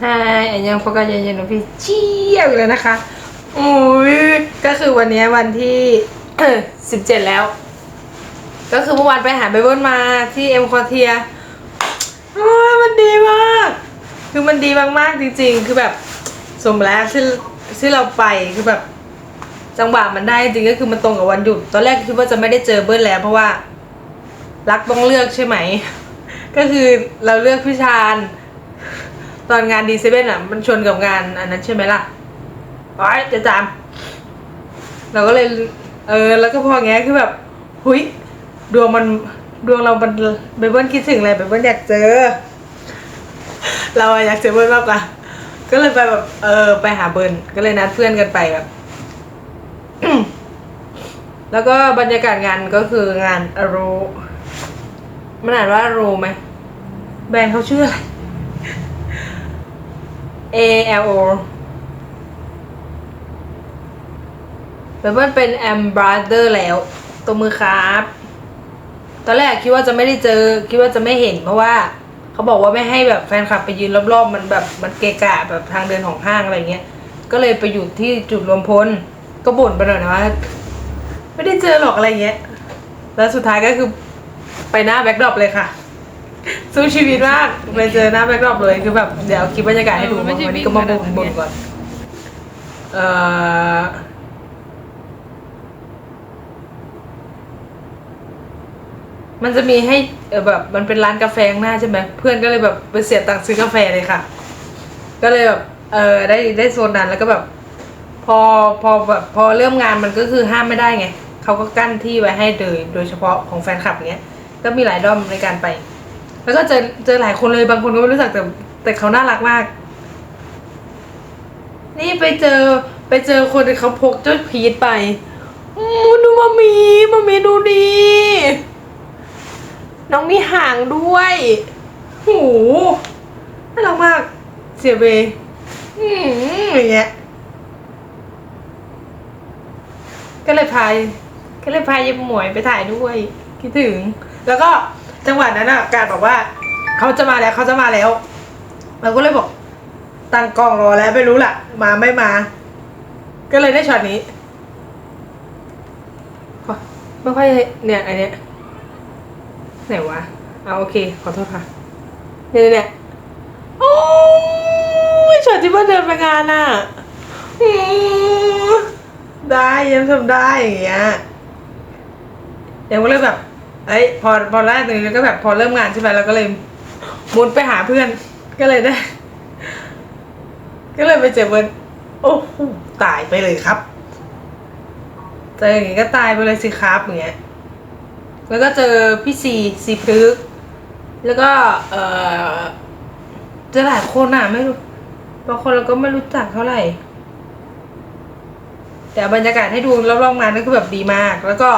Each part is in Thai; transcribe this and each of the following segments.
ใช่อันยังพกกันเย็นๆพี่เชี่ยวเลยนะคะโอ้ยก็คือวันนี้วันที่สิบเจ็ดแล้ว ก็คือเมื่อวานไปหาไบเบิลมาที่เอ็มคอเทียมันดีมาก คือมันดีมากๆจริง ๆ คือแบบสมแล้วที่ที่เราไปคือแบบจังหวะมันได้จริงก็คือมันตรงกับวันหยุด ตอนแรกคิดว่าจะไม่ได้เจอเบิ้ลแล้ว เพราะว่า รักต้องเลือกใช่ไหม ก็คือเราเลือกพี่ชาญ ตอนงานดีเซเว่นอะ มันชนกับงานอันนั้นใช่ไหมล่ะอ๋อจะจำเราก็เลย เออ แล้วก็พออย่างเงี้ยคือแบบ หุยดวงมันดวงเรามันเบเบิ้ลคิดถึงอะไรเบเบิ้ลอยากเจอ เราอยากเจอเบิ้ลมากกว่า ก็เลยไปแบบ เออ ไปหาเบิ้ลก็เลยนัดเพื่อนกันไปแบบ แล้วก็บรรยากาศงานก็คืองานอโรมันอ่านว่าอโรไหมแบรนด์เขาชื่ออะไร A L O แบบว่าเป็น Am Brother แล้ว ตัวมือครับ ตอนแรกคิดว่าจะไม่ได้เจอ คิดว่าจะไม่เห็นเพราะว่า เขาบอกว่าไม่ให้แบบแฟนคลับไปยืนรอบๆ มันแบบมันเกะกะแบบทางเดินของห้างอะไรเงี้ย ก็เลยไปอยู่ที่จุดรวมพล ก็บ่นไปหน่อยนะว่า ไม่ได้เจอหรอกอะไรเงี้ย แล้วสุดท้ายก็คือไปหน้าแบ็คดรอปเลยค่ะ สู้ชีวิตมากไปเจอหน้าแบ็คดรอปเลยคือแบบเดี๋ยวคลิปบรรยากาศให้ดูเออไม่วันใช่นี้ก็มาวิ่บ่งนขนาดนั้นบ่นก่อนเอ่อมันจะมีให้เออแบบมันเป็นร้านกาแฟข้างหน้าใช่ไหมเพื่อนก็เลยแบบไปเสียตังค์ซื้อกาแฟเลยค่ะ ก็เลยแบบเออได้ได้โซนนั้นแล้วก็แบบ พอพอแบบพอเริ่มงานมันก็คือห้ามไม่ได้ไงเขาก็กั้นที่ไว้ให้โดยโดยเฉพาะของแฟนคลับเนี้ยก็มีหลายด้อมในการไป แล้วก็เจอเจอหลายคนเลยบางคนก็ไม่รู้จักแต่แต่เขาน่ารักมาก นี่ไปเจอไปเจอคนที่เขาพกเจ้าพีทไปอู้ดูมามีมามีดูดีน้องมีห่างด้วยหูน่ารักมาก เสียเบอืมอย่างเงี้ยก็เลยพายก็เลยพายยายหมวยไปถ่ายด้วยคิดถึง แล้วก็ จังหวะนั้นอะการบอกว่าเขาจะมาแล้วเขาจะมาแล้วเราก็เลยบอกตั้งกล้องรอแล้วไม่รู้ล่ะ มาไม่มา ก็เลยได้ช็อตนี้ขอไม่ค่อยเนี่ยอันเนี้ยไหนวะเอาโอเค ขอโทษค่ะเนี่ยเนี่ยโอ้ยช็อตที่ว่าเดินไปงานอะได้ยังทำได้อย่างเงี้ยยังก็เลยแบบ เอ้ยพอพอแรกหนึ่งก็แบบพอเริ่มงานใช่ไหมเราก็เลยมุดไปหาเพื่อน ก็เลยได้ ก็เลยไปเจอเบิร์นโอ้โหตายไปเลยครับเจออย่างงี้ก็ตายไปเลยสิครับอย่างเงี้ยแล้วก็เจอพี่ซีซีพฤกแล้วก็เออเจอหลายคนอะไม่รู้บางคนเราก็ไม่รู้จักเท่าไหร่ แต่บรรยากาศให้ดูรอบๆงานก็คือแบบดีมาก แล้วก็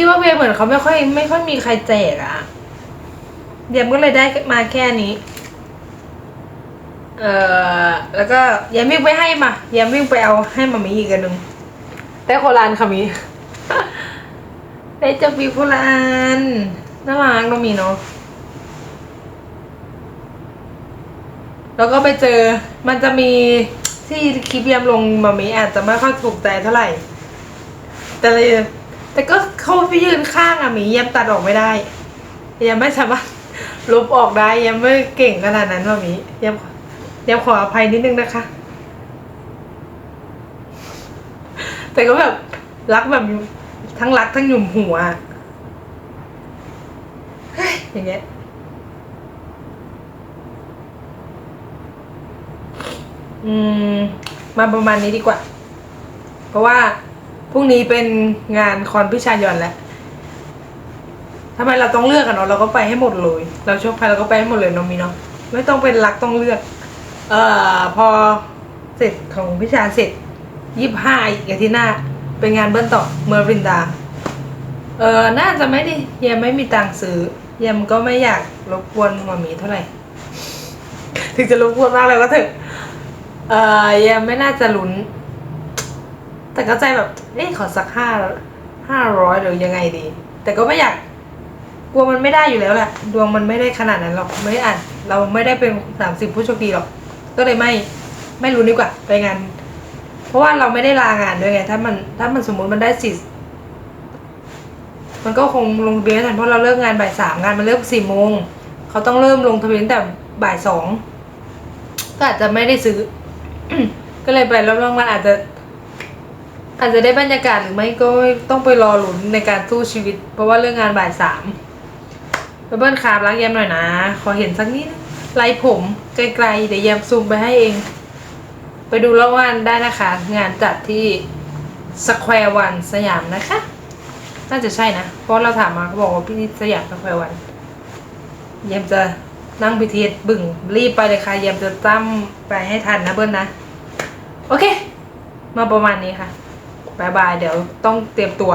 คิดว่าเวย์เหมือนเขาไม่ค่อยไม่ค่อยมีใครแจกอะเดียมก็เลยได้มาแค่นี้ เอ่อ แล้วก็ยายมิ่งไปให้มายายมิ่งไปเอาให้มามีอีกอันหนึ่งได้โคลานค่ะมีได้เจับบีโคลานน่ารักน้องมีเนาะแล้วก็ไปเจอมันจะมีที่คลิปยามลงมามีอาจจะไม่ค่อยถูกใจเท่าไหร่ แต่เลย แต่ก็เขาไปยืนข้างอะหมียามตัดออกไม่ได้ยามไม่สามารถลบออกได้ยามไม่เก่งขนาดนั้นมามียามยามขออภัยนิดนึงนะคะ แต่ก็แบบรักแบบทั้งรักทั้งหยุ่มหัวอะเฮ้ยอย่างเงี้ยอืมมาประมาณนี้ดีกว่า เพราะว่า พรุ่งนี้เป็นงานคอนพิชายอนแล้วทำไมเราต้องเลือกกันเนาะเราก็ไปให้หมดเลย เราโชอบใครเราก็ไปให้หมดเลยน้องมีเนาะไม่ต้องเป็นรักต้องเลือก เอ่อพอเสร็จของพิชาเสร็จยี่ห้าอีกอาทิตย์หน้า เป็นงานเบิ้ลต่อเมอร์บรินดา เออน่าจะไม่ได้ยังไม่มีตังค์ซื้อยังก็ไม่อยากรบกวนมามีเท่าไหร่ ถึงจะรบกวนมากเลยก็เถอะเอ่อยังไม่น่าจะลุ้น แต่ก็ใจแบบเอ๊ะขอสักห้าห้าร้อยหรือยังไงดี แต่ก็ไม่อยากกลัวมันไม่ได้อยู่แล้วแหละดวงมันไม่ได้ขนาดนั้นหรอกไม่อ่านเราไม่ได้เป็นสามสิบผู้โชคดีหรอก ก็เลยไม่ไม่รู้ดีกว่าไปงาน เพราะว่าเราไม่ได้ลางานด้วยไง ถ้ามันถ้ามันสมมุติมันได้สิมันก็คงลงทะเบียนไม่ทันเพราะเราเลิกงานบ่ายสามงานมันเลิกสี่โมงเขาต้องเริ่มลงทะเบียนแต่บ่ายสองก็อาจจะไม่ได้ซื้อ ก็เลยไปแล้วบางวันอาจจะ อาจจะได้บรรยากาศหรือไม่ก็ต้องไปรอหลุนในการสู้ชีวิต เพราะว่าเรื่องงานบ่ายสามเบิ้ลคาบล้างแยมหน่อยนะ ขอเห็นสักนิดไล่ผมไกลๆเดี๋ยวแยมซูมไปให้เอง ไปดูรางวัลได้นะคะ งานจัดที่สแควร์วันสยามนะคะ น่าจะใช่นะ เพราะเราถามมาเขาบอกว่าพี่สยามสแควร์วันแยมจะนั่งพิธีบึ่งรีบไปเลยค่ะแยมจะตั้มไปให้ทันนะเบิ้ลนะ โอเค มาประมาณนี้ค่ะ บายบายเดี๋ยวต้องเตรียมตัว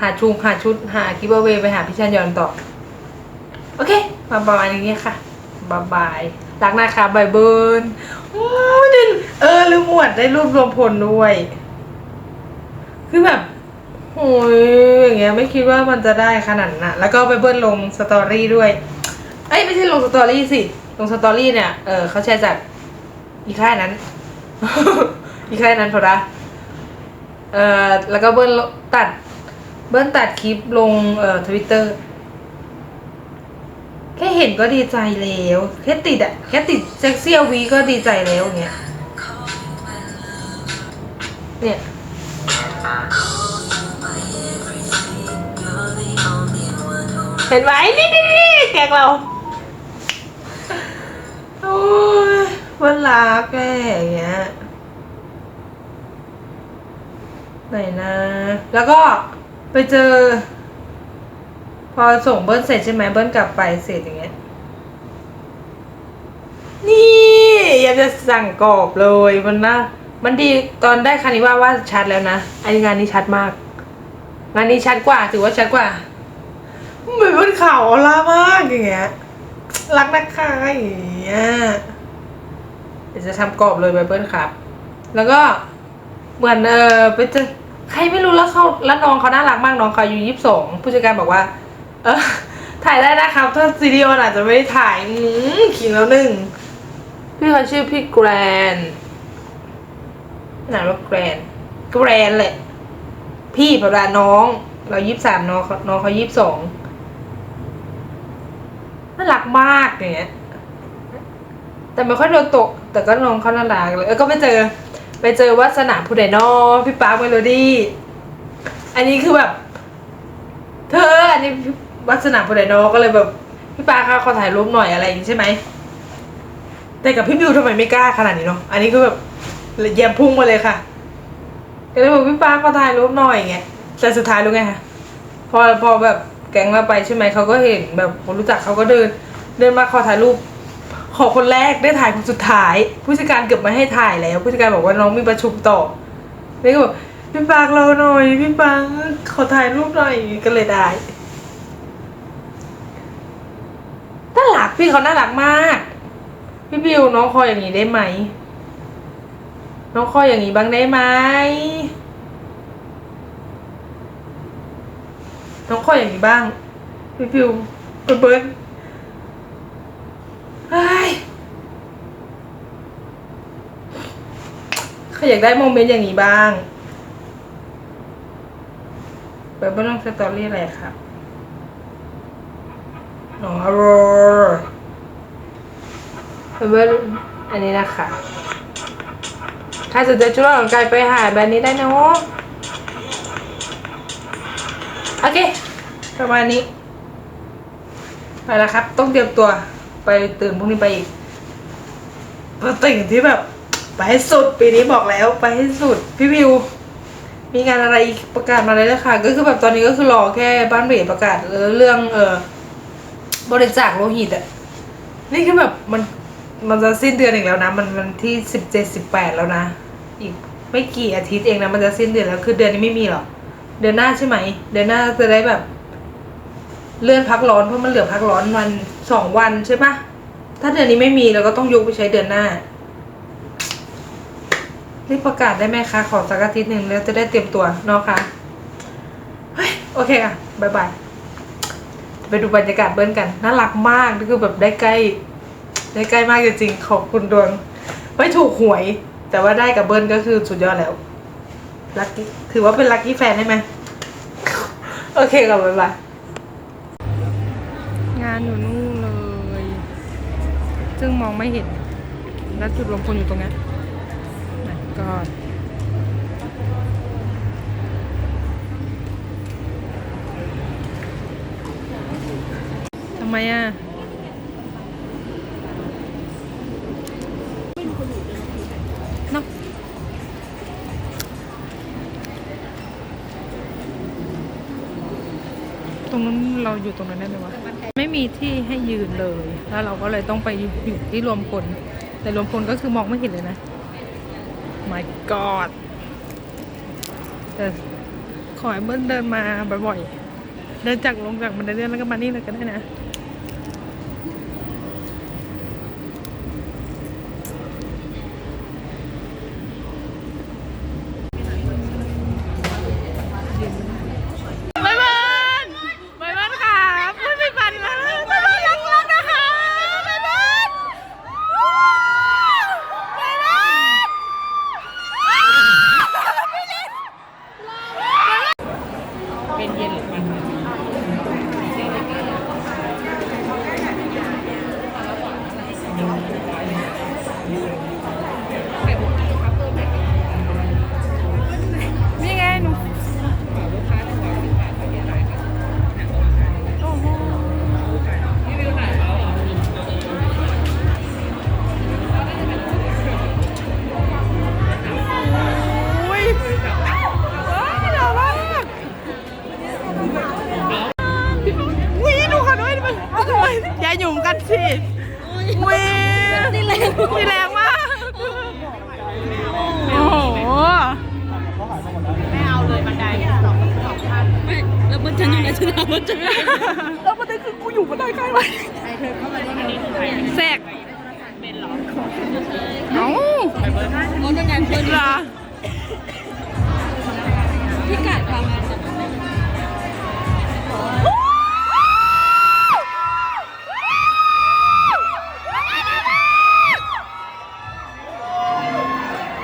หาชุงหาชุด หากิฟต์เวยไปหาพี่ชันยอนต่อ โอเคมาประมาณนี้ค่ะบายบายรักนะคะบายเบิร์นโอ้ดินเออลืมหมวดได้รูปรวมพลด้วย คือแบบโอ้ยอย่างเงี้ยไม่คิดว่ามันจะได้ขนาดนั้นนะแล้วก็ไปเบิ้ลลงสตอรี่ด้วย เอ้ยไม่ใช่ลงสตอรี่สิ ลงสตอรี่เนี่ย เออเขาแชร์จากอีค่ายนั้น อีค่ายนั้นพอละ เออแล้วก็เบิ้ลตัด เบิ้ลตัดคลิปลงเอ่อทวิตเตอร์แค่เห็นก็ดีใจแล้ว แค่ติดอะแค่ติดเซ็กซี่วีก็ดีใจแล้วอย่างเงี้ยเนี่ยเห็นไหมนี่นี่นี่แกงเราโอ้ยวันรักแกอย่างเงี้ย ไหนนะ แล้วก็ไปเจอ พอส่งเบิ้ลเสร็จใช่ไหมเบิ้ลกลับไปเสร็จอย่างเงี้ย นี่อยากจะสั่งกรอบเลยมันน่ามันดีตอนได้คานิว่าว่าชัดแล้วนะไองานนี้ชัดมาก งานนี้ชัดกว่าถือว่าชัดกว่าเหมือนบนเขาออล่ามากอย่างเงี้ยรักนะคะอย่างเงี้ยเดี๋ยวจะทำกรอบเลยไบเบิลครับ แล้วก็ เหมือนเออไปเจอใครไม่รู้แล้วเขาแล้วน้องเขาน่ารักมากน้องเขาอายุยี่สิบสองผู้จัดการบอกว่า เออถ่ายได้นะครับ ถ้าซีดีโออาจจะไม่ได้ถ่ายอืมขิงแล้วหนึ่งพี่เขาชื่อพี่แกรนนามว่าแกรนแกรนแหละ พี่ประดาน้อง เรายี่สิบสามน้องเขาน้องเขายี่สิบสองน่ารักมากอย่างเงี้ยแต่ไม่ค่อยโดนตก แต่ก็น้องเขาน่ารักเลยเออก็ไปเจอ ไปเจอวัสนาผู้ใดนอพี่ปาร์คเมโลดี้อันนี้คือแบบ เธออันนี้วัสนาผู้ใดนอก็เลยแบบพี่ปาร์คคะขอถ่ายรูปหน่อยอะไรอย่างนี้ใช่ไหมแต่กับพี่บิวทำไมไม่กล้าขนาดนี้เนาะอันนี้คือแบบเยี่ยมพุ่งมาเลยค่ะก็เลยบอกพี่ป้าขอถ่ายรูปหน่อยไงแต่สุดท้ายรู้ไงคะพอพอแบบแก๊งเราไปใช่ไหมเขาก็เห็นแบบคนรู้จักเขาก็เดิน เดินมาขอถ่ายรูป ขอคนแรกได้ถ่ายคนสุดท้าย ผู้จัดการเกือบม่ให้ถ่ายแล้ว ผู้จัดการบอกว่าน้องมีประชุมต่อนี่ก็บอกพี่ปากเราหน่อย พี่ปางขอถ่ายรูปหน่อยก็เลยได้น่ารักพี่เขาน่ารักมาก พี่บิวน้องคอยอย่างนี้ได้ไหม น้องคอยอย่างนี้บ้างได้ไหมน้องคอยอย่างนี้บ้าง พี่บิวเบิร์ด เบิร์ดเฮ้ยเขาอยากได้โมเมนต์อย่างนี้บ้างเบิดเบิร์ดลองสตอรี่อะไรครับอ๋อโรเบิดเบิร์ดอันนี้นะคะใครสนใจชุดอองกายไปหาแบรนด์นี้ได้นะโว้โอเค ประมาณนี้ ไปแล้วครับ ต้องเตรียมตัว ไปตื่นพรุ่งนี้ไปอีกป็ติ่งที่แบบ ไปให้สุดปีนี้บอกแล้วไปให้สุด พี่วิว มีงานอะไรประกาศมาเลยนะค่ะก็คือแบบตอนนี้ก็คือรอแค่บ้านเบรประกาศเรื่องเออบริจาคโลหิตอะนี่คือแบบมันมันจะสิ้นเดือนอีกแล้วนะ มันมันที่สิบเจ็ดสิบแปดแล้วนะ อีกไม่กี่อาทิตย์เองนะมันจะสิ้นเดือนแล้ว คือเดือนนี้ไม่มีหรอกเดือนหน้าใช่ไหม เดือนหน้าจะได้แบบ เลื่อนพักร้อนเพราะมันเหลือพักร้อนวันสองวันใช่ปะถ้าเดือนนี้ไม่มีเราก็ต้องยกไปใช้เดือนหน้ารีบประกาศได้ไหมคะขอสักอาทิตย์หนึ่งแล้วจะได้เตรียมตัวเนาะคะเฮ้ยโอเคค่ะบายบายไปดูบรรยากาศเบิ้ลกันน่ารักมากนี่คือแบบได้ใกล้ ได้ใกล้มากจริงๆขอบคุณดวง ไม่ถูกหวย แต่ว่าได้กับเบิ้ลก็คือสุดยอดแล้วลัคกี้ถือว่าเป็นลัคกี้แฟนได้ไหมโอเคกับบายบายานอยู่นู่นเลย ซึ่งมองไม่เห็น และจุดรวมพลอยู่ตรงนี้นก็ทำไมอะ ตรงนั้นเราอยู่ตรงนั้นได้ไหมวะไม่มีที่ให้ยืนเลย แล้วเราก็เลยต้องไปอยู่ที่รวมพลแต่รวมพลก็คือมองไม่เห็นเลยนะ my god แต่ขอให้เบิ้ลเดินมาบ่อยๆเดินจากลงจากบันไดเลื่อนแล้วก็มานี่เลยก็ได้นะ แล้วมันฉันอยู่ในชนะมันจะแล้วประเด็นคือกูอยู่มาได้ใกล้ไหมแสกเป็นหรอเอ้าเขาจะงานเพื่อนเหรอพี่กัดค่ะ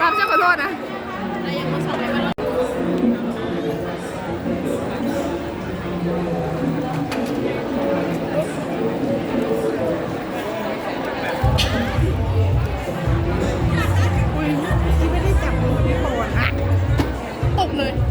ปามจะขอโทษนะ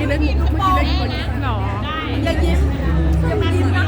กี้เล่นเมื่อกี้เล่นคนหรออย่ายิ้มอย่ามายิ้มนะ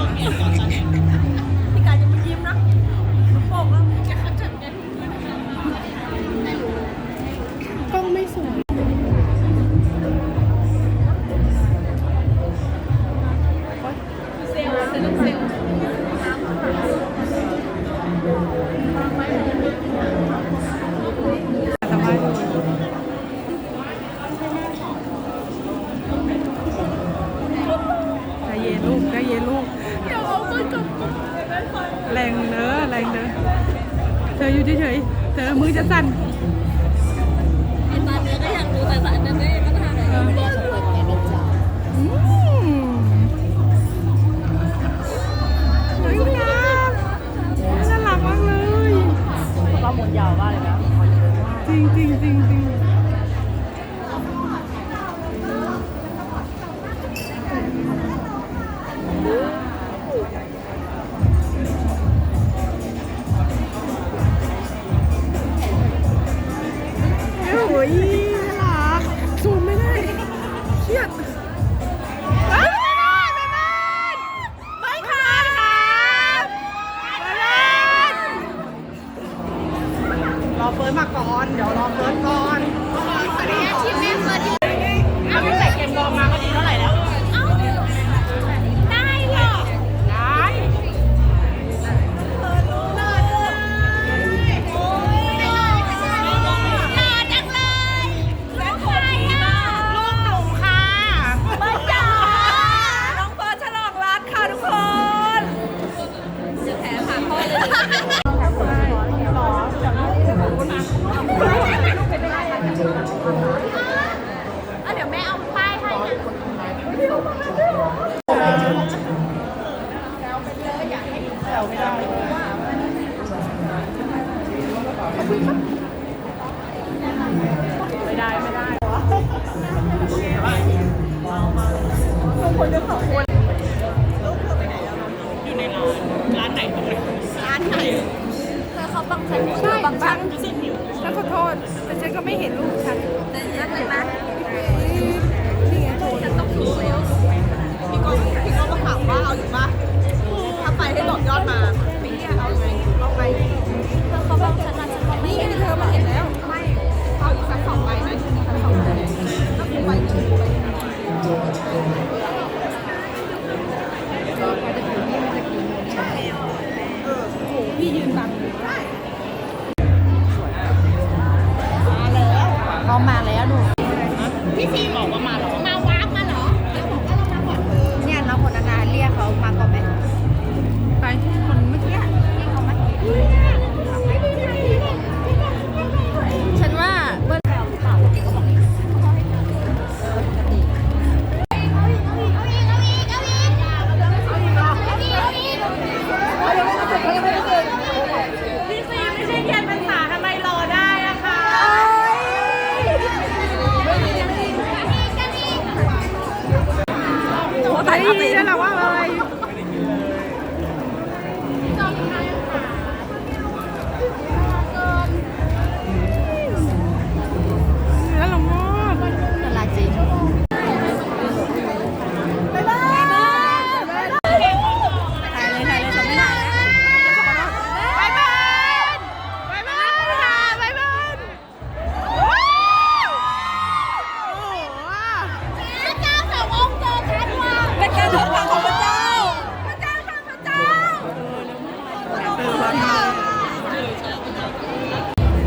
จ้า พระเจ้าค่ะพระเจ้า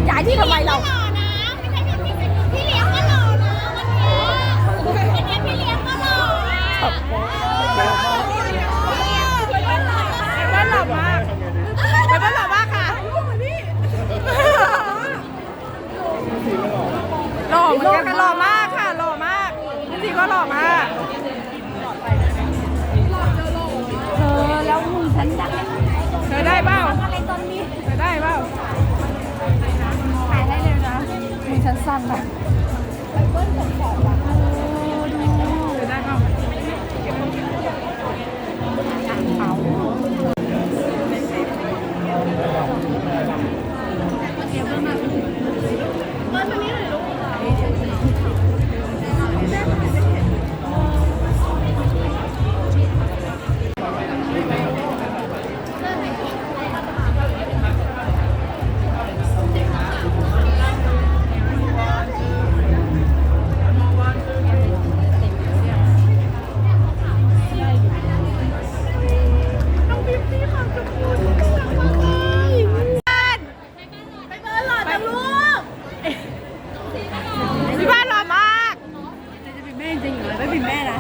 ย้ายที่ทำไมเรา ได้เปล่าอะไรตอนนี้ได้เปล่าถ่ายได้เลยนะ มีชั้นสั้นนะบ ปิ่นแม่นะ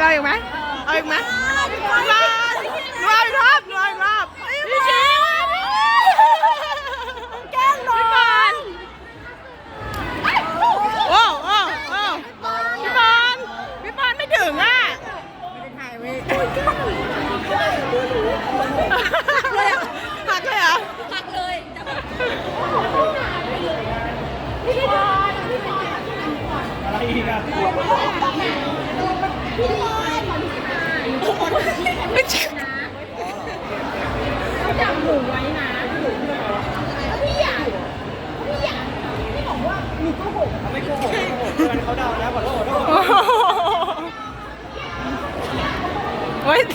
เราอีกไหมเอาอีกไหมราหออีกรอบรนูออีกรอบพี่ชิวแกล้งหนูบอลโอ้โอ้โอ้พี่บอลพี่บอลไม่ถึงอะหักเลยหักเลยอะไรอีกอะ ไม่ใช่เขาจับหนูไว้นะแล้วพี่อยากพี่อยากพี่บอกว่าหนูกหกไม่โกหไม่โกหกเพื่อนเขาดานะขอโทษขอโทษ What?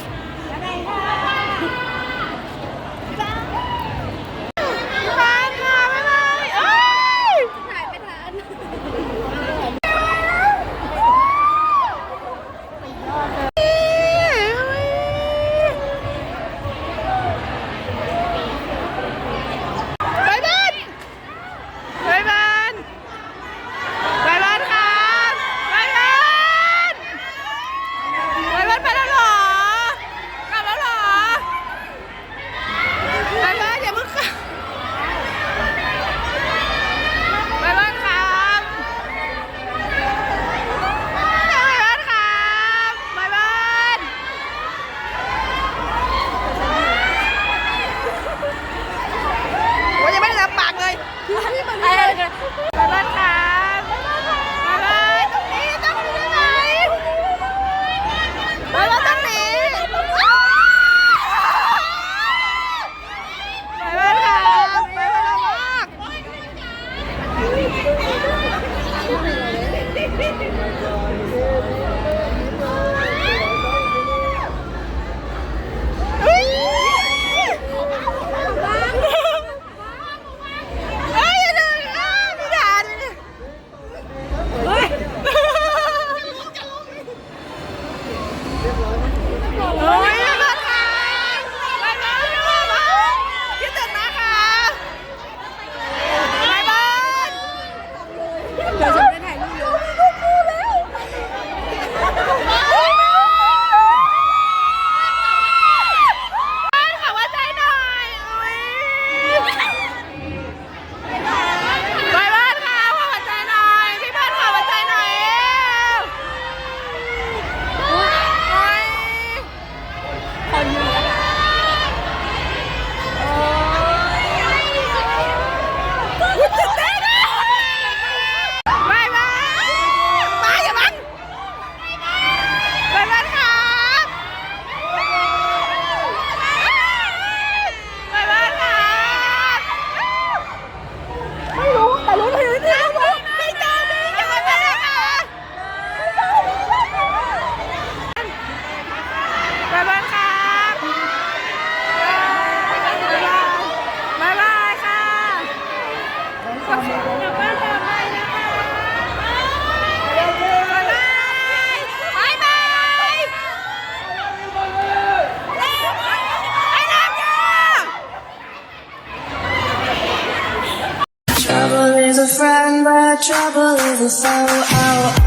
trouble is a sorrow. Oh, oh.